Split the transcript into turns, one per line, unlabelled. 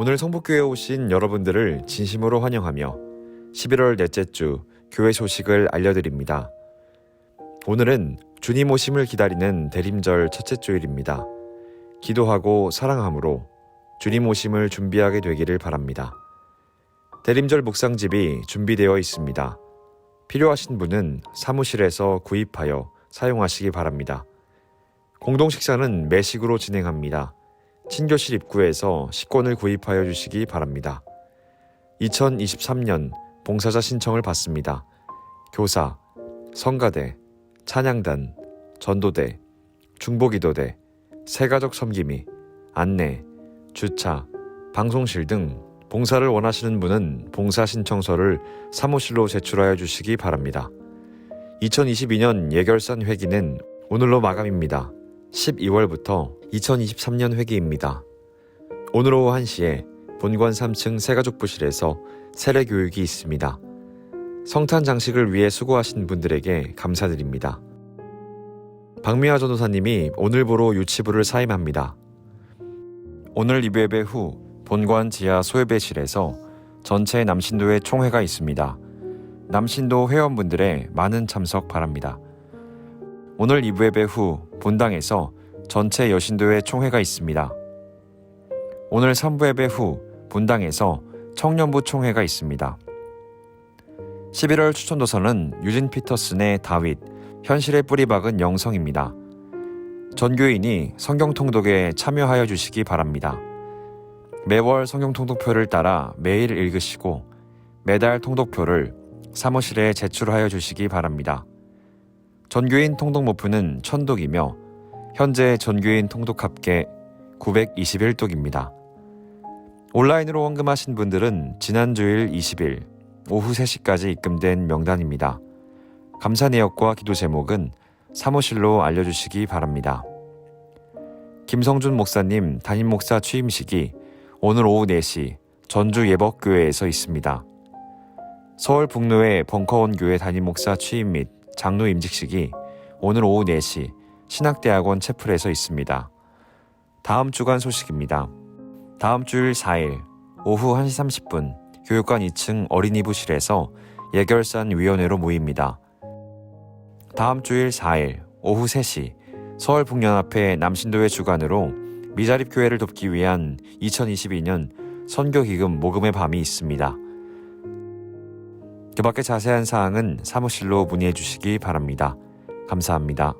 오늘 성북교회에 오신 여러분들을 진심으로 환영하며 11월 넷째 주 교회 소식을 알려드립니다. 오늘은 주님 오심을 기다리는 대림절 첫째 주일입니다. 기도하고 사랑함으로 주님 오심을 준비하게 되기를 바랍니다. 대림절 묵상집이 준비되어 있습니다. 필요하신 분은 사무실에서 구입하여 사용하시기 바랍니다. 공동 식사는 매식으로 진행합니다. 친교실 입구에서 식권을 구입하여 주시기 바랍니다. 2023년 봉사자 신청을 받습니다. 교사, 성가대, 찬양단, 전도대, 중보기도대, 새가족 섬김이, 안내, 주차, 방송실 등 봉사를 원하시는 분은 봉사 신청서를 사무실로 제출하여 주시기 바랍니다. 2022년 예결산 회기는 오늘로 마감입니다. 12월부터 2023년 회기입니다. 오늘 오후 1시에 본관 3층 새가족부실에서 세례 교육이 있습니다. 성탄 장식을 위해 수고하신 분들에게 감사드립니다. 박미화 전도사님이 오늘부로 유치부를 사임합니다. 오늘 이베베 후 본관 지하 소예배실에서 전체 남신도회 총회가 있습니다. 남신도 회원분들의 많은 참석 바랍니다. 오늘 2부예배 후 본당에서 전체 여신도회 총회가 있습니다. 오늘 3부 예배 후 본당에서 청년부 총회가 있습니다. 11월 추천도서는 유진 피터슨의 다윗, 현실의 뿌리 박은 영성입니다. 전교인이 성경 통독에 참여하여 주시기 바랍니다. 매월 성경 통독표를 따라 매일 읽으시고 매달 통독표를 사무실에 제출하여 주시기 바랍니다. 전교인 통독 목표는 1000독이며 현재 전교인 통독 합계 921독입니다. 온라인으로 헌금하신 분들은 지난 주일 20일 오후 3시까지 입금된 명단입니다. 감사 내역과 기도 제목은 사무실로 알려주시기 바랍니다. 김성준 목사님 담임 목사 취임식이 오늘 오후 4시 전주 예법교회에서 있습니다. 서울 북로의 벙커원 교회 담임 목사 취임 및 장로 임직식이 오늘 오후 4시 신학대학원 채플에서 있습니다. 다음 주간 소식입니다. 다음 주일 4일 오후 1시 30분 교육관 2층 어린이부실에서 예결산 위원회로 모입니다. 다음 주일 4일 오후 3시 서울 북연합회 남신도회 주관으로 미자립 교회를 돕기 위한 2022년 선교기금 모금의 밤이 있습니다. 그 밖에 자세한 사항은 사무실로 문의해 주시기 바랍니다. 감사합니다.